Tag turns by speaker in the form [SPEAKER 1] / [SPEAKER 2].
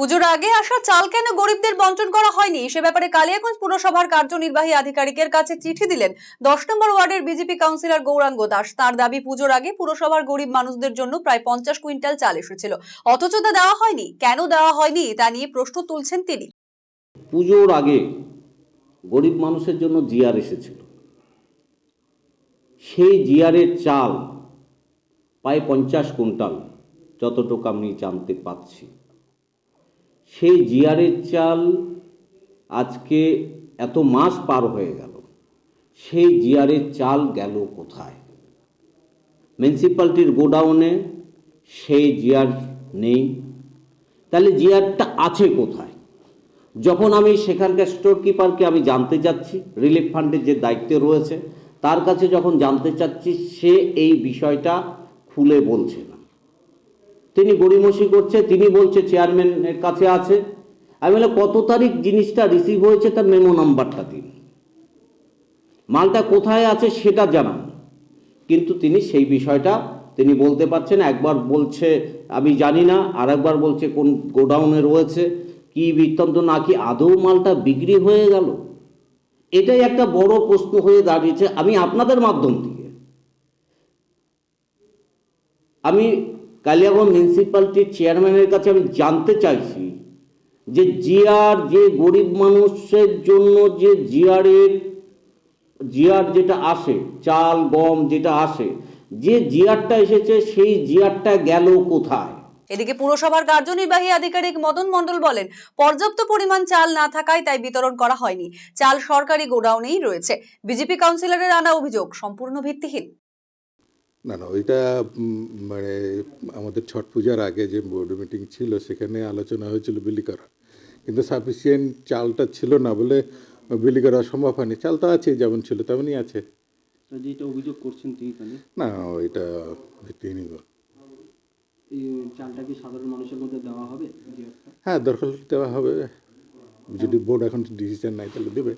[SPEAKER 1] পুজোর আগে আসা চাল কেন গরিবদের বন্টন করা হয়নি? সে ব্যাপারে কালিয়াগঞ্জ পুরসভার কার্যনির্বাহী আধিকারিকের কাছে চিঠি দিলেন দশ নম্বর ওয়ার্ডের বিজেপি কাউন্সিলর গৌরাঙ্গ দাস। তার দাবি, পুজোর আগে পুরসভার গরিব মানুষদের জন্য প্রায় পঞ্চাশ কুইন্টাল চাল এসেছিল। অথচ তা দেওয়া হয়নি। কেন দেওয়া হয়নি? তা নিয়ে প্রশ্ন তুলছেন তিনি।
[SPEAKER 2] পুজোর আগে গরিব মানুষের জন্য জিয়ার এসেছিল। সেই জিয়ারের চাল প্রায় পঞ্চাশ কুইন্টাল, যতটুকু আমি জানতে পাচ্ছি সেই জিয়ারের চাল আজকে এত মাস পার হয়ে গেল সেই জিয়ারের চাল গেল কোথায়? মিউনিসিপ্যালিটির গোডাউনে সেই জিয়ার নেই। তাহলে জিয়ারটা আছে কোথায়? যখন আমি সেখানকার স্টোর কিপারকে আমি জানতে চাচ্ছি রিলিফ ফান্ডের যে দায়িত্বে রয়েছে, তার কাছে যখন জানতে চাচ্ছি, সে এই বিষয়টা খুলে বলছে না। তিনি গড়িমসি করছে, তিনি বলছে চেয়ারম্যানের কাছে আছে। আমি বলে কত তারিখ জিনিসটা রিসিভ হয়েছে তার মেমো নাম্বারটা দিন। মালটা কোথায় আছে সেটা জানান। কিন্তু তিনি সেই বিষয়টা, তিনি বলতে পারছেন, একবার বলছে, আমি জানি না আর একবার বলছে কোন গোডাউনে রয়েছে, কি বৃত্তান্ত, নাকি আদৌ মালটা বিক্রি হয়ে গেল? এটাই একটা বড় প্রশ্ন হয়ে দাঁড়িয়েছে। আমি আপনাদের মাধ্যম থেকে আমি কালিয়াগঞ্জ মিউনিসিপ্যালিটির চেয়ারম্যানের কাছে আমি জানতে চাইছি যে জিআর যে গরিব মানুষের জন্য যে জিআরের জিয়ার যেটা আসে, চাল, গম যেটা আসে, যে জিয়ারটা এসেছে সেই জিয়ারটা গেল কোথায়?
[SPEAKER 1] এদিকে পুরসভার কার্যনির্বাহী আধিকারিক মদন মণ্ডল বলেন, পর্যাপ্ত পরিমাণ চাল না থাকায় তাই বিতরণ করা হয়নি। চাল সরকারি গোডাউনেই রয়েছে। বিজেপি কাউন্সিলরের আনা অভিযোগ সম্পূর্ণ ভিত্তিহীন।
[SPEAKER 3] না না ওইটা মানে আমাদের ছট পূজার আগে যে বোর্ড মিটিং ছিল সেখানে আলোচনা হয়েছিল বিলি করা কিন্তু সাফিসিয়েন্ট চালটা ছিল না বলে বিলি করা সম্ভব হয়নি। চাল তো আছে যেমন ছিল তেমনই আছে।
[SPEAKER 4] যেটা অভিযোগ করছেন তিনি তাহলে?
[SPEAKER 3] না ওইটা ভিত্তিহীন
[SPEAKER 4] এই চালটা কি সাধারণ মানুষের মধ্যে দেওয়া হবে?
[SPEAKER 3] হ্যাঁ দরকার দেওয়া হবে। যদি বোর্ড এখন ডিসিশন নাই তাহলে দেবে।